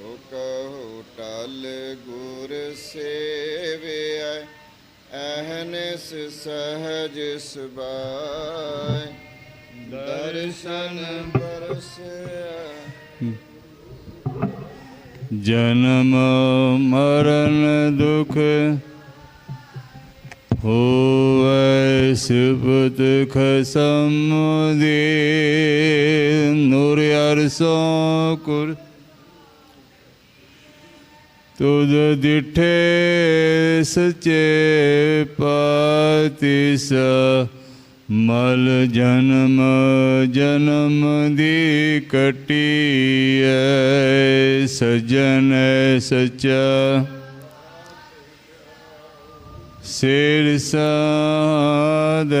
ਸੋ ਕਹੋ ਟਲ ਗੁਰ ਸੇਵਿਆ ਅਹਨਿਸ ਸਹਜ ਸੁਬਾਇ ਦਰਸ਼ਨ ਬਰਸਿਆ ਜਨਮ ਮਰਨ ਦੁਖ ਹੋਵੈ ਸਿਫਤ ਖਸਮ ਦੇ। ਨੂਰ ਅਰਸੋ ਕੁਰ ਤੁਧ ਦਿਠੇ ਸਚੇ ਪਾਤਿਸ ਮਲ ਜਨਮ ਜਨਮ ਦੀ ਕਟੀਐ ਸਜਨ ਸਚਾ। ਸਿਰ ਸਾਧੈ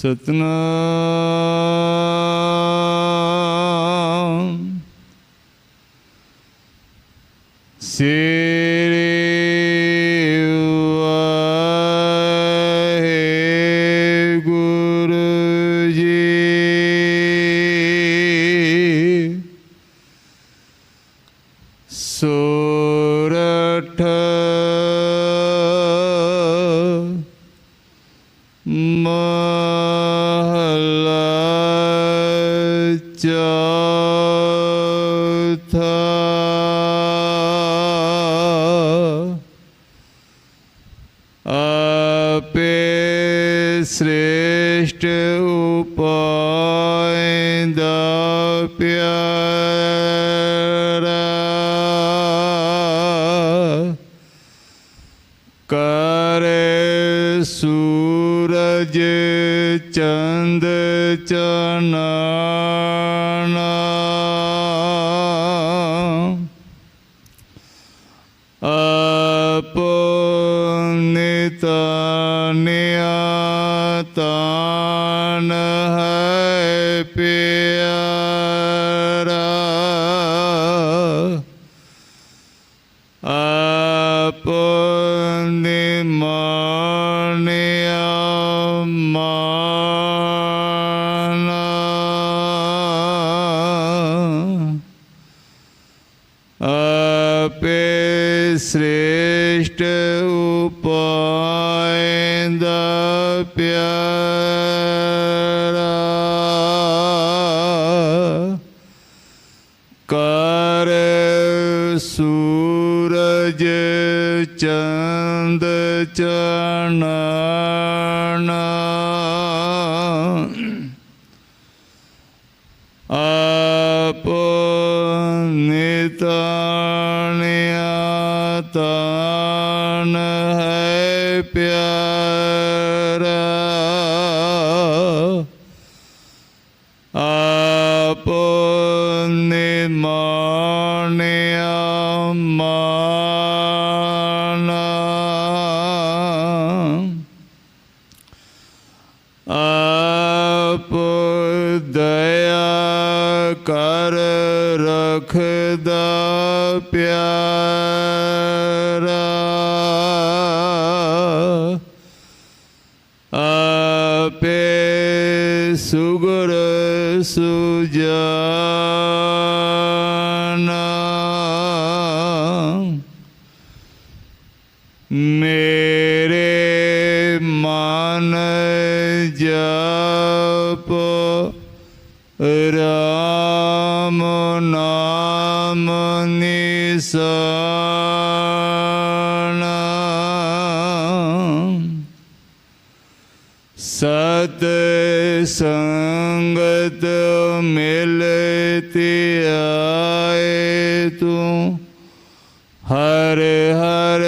ਸਤਨਾਮ। ਸ੍ਰੀ ਸ੍ਰੇਸ਼ਟ ਉਪਾਇ ਦਾ ਪਿਆਰਾ। ਕਰ ਸੂਰਜ ਚੰਦ ਚਨਾਣਾ। ਆਪੋ ਨਿਤਾਨਿਆ ਤਾਨ ਹੈ ਪਿਆਰਾ। ਸੁਗਰ ਸੁਜਾਨਾ। ਮੇਰੇ ਮਨ ਜਪ ਰਾਮ ਨਾਮ ਨਿਸਾਨਾ। ਸਤ ਸੰਗਤ ਮਿਲਤੀ ਆਏ ਤੂੰ। ਹਰ ਹਰ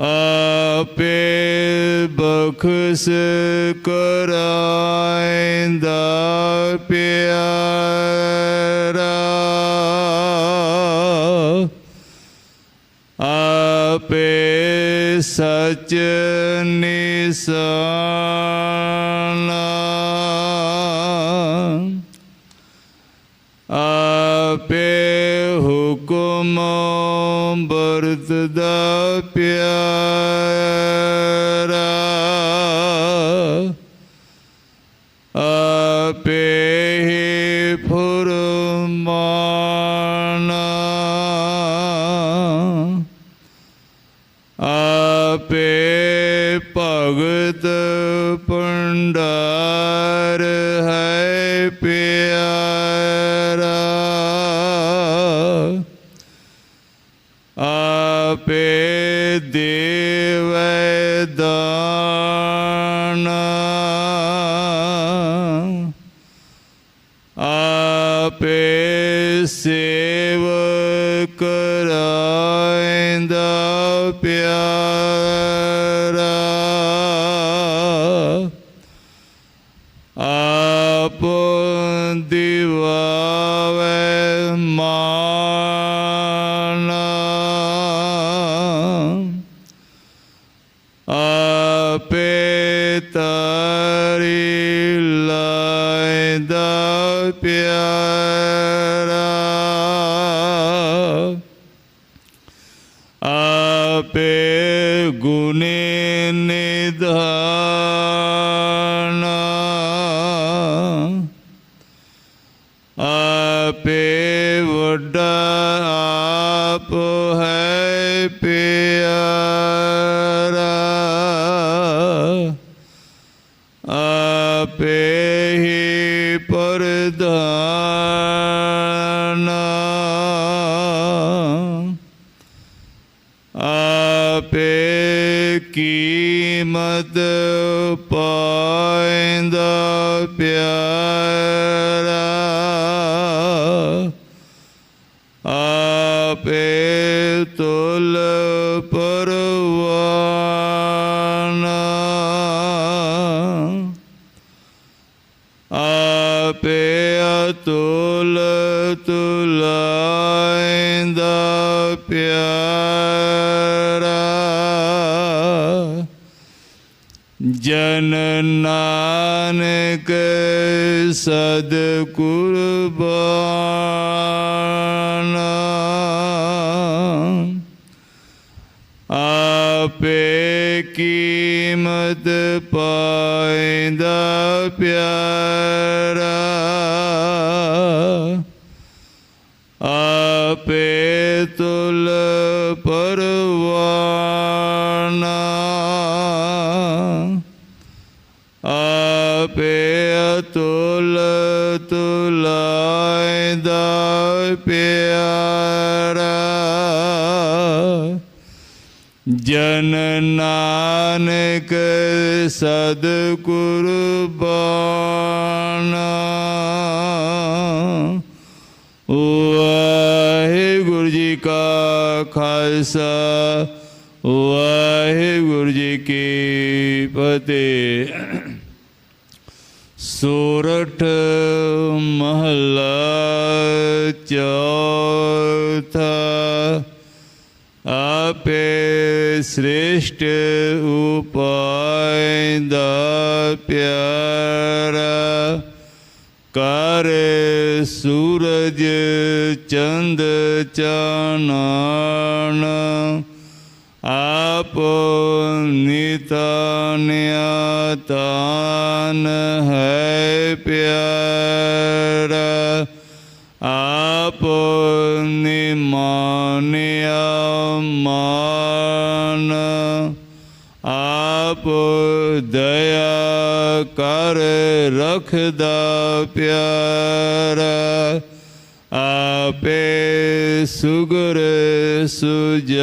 ਆਪੇ ਬਖਸ਼ ਕਰਾਇਂਦਾ ਪਿਆਰਾ। ਆਪੇ ਸਚ ਨਿਸਾਨਾ ਹੀ ਫੁਰਮਾਨਾ ਆਪੇ ਭਗਤ ਭੰਡਾਰ ਹੈ ਪਿਆਰਾ। ਆਪੇ ਦੇਵੈ ਦਾਨਾ। ਪਿਆਰਾ ਆਪ ਦਿਵਾਵੇ ਮਾਨਾ। ਆਪੇ ਤਾਰੀ ਲਾਇਦਾ ਪਿਆਰਾ। ਆਪੇ ਵੱਡਾ ਆਪ ਹੈ ਪਿਆਰਾ। ਆਪੇ ਹੀ ਪਰਦਾਨਾ ਆਪੇ ਕੀਮਤ ਪਾਇਂਦਾ ਪਿਆਰਾ। ਅਤੁਲ ਤੁਲਾਇਂਦਾ ਪਿਆਰਾ ਜਨ ਨਾਨਕ ਸਦ ਕੁਰਬਾਨਾ ਆਪੇ ਕੀਮਤ ਪਾਇਂਦਾ ਪਿਆਰਾ ਆਪੇ ਤੁਲ ਪਰਵਾਨਾ। ਆਪੇ ਅਤੁਲ ਤੁਲਾਇਂਦਾ ਪਿਆਰਾ। ਜਨ ਨਾਨਕ ਸਦ ਕੁਰਬਾਨਾ ਵਾਹਿਗੁਰੂ जी का खालसा, वाहिगुरु जी की फतेह। सोरठ महला चौथा, आपे श्रेष्ठ उपाय दा प्यारा। ਕਰ ਸੂਰਜ ਚੰਦ ਚਾਨਣ ਆਪ ਨਿਤਾਨਿਆ ਹੈ ਪਿਆਰਾ ਆਪ ਨਿਮਾਨਿਆ ਮਾਨ। ਆਪ ਦਇਆ ਕਰ ਰਖਦਾ ਪਿਆਰਾ। ਆਪੇ ਸੁਗਰ ਸੁਜਾਨਾ।